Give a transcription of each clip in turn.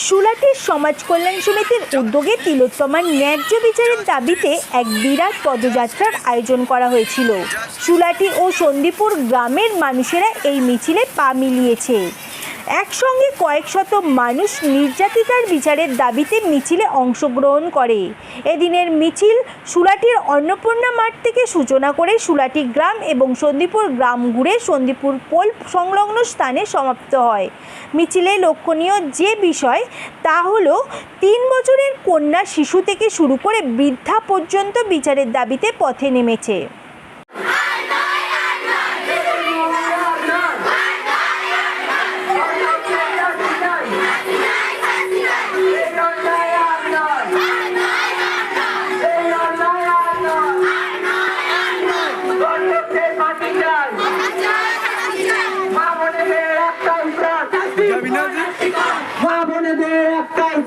সুলাটের সমাজ কল্যাণ সমিতির উদ্যোগে তিলোত্তমার ন্যায্য বিচারের দাবিতে এক বিরাট পদযাত্রার আয়োজন করা হয়েছিল। সুলাটি ও সন্দীপুর গ্রামের মানুষেরা এই মিছিলে পা মিলিয়েছে। একসঙ্গে কয়েক শত মানুষ নির্যাতিতার বিচারের দাবিতে মিছিলে অংশগ্রহণ করে। এদিনের মিছিল সুলাটির অন্নপূর্ণা মাঠ থেকে সূচনা করে সুলাটি গ্রাম এবং সন্দীপুর গ্রাম ঘুরে সন্দীপুর পোল সংলগ্ন স্থানে সমাপ্ত হয়। মিছিলে লক্ষণীয় যে বিষয়, তা হলো তিন বছরের কন্যা শিশু থেকে শুরু করে বৃদ্ধা পর্যন্ত বিচারের দাবিতে পথে নেমেছে।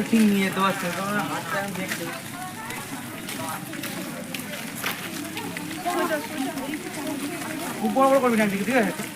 ঠিক নিয়ে যেতে খুব বড় বড় করবি না ঠিক আছে?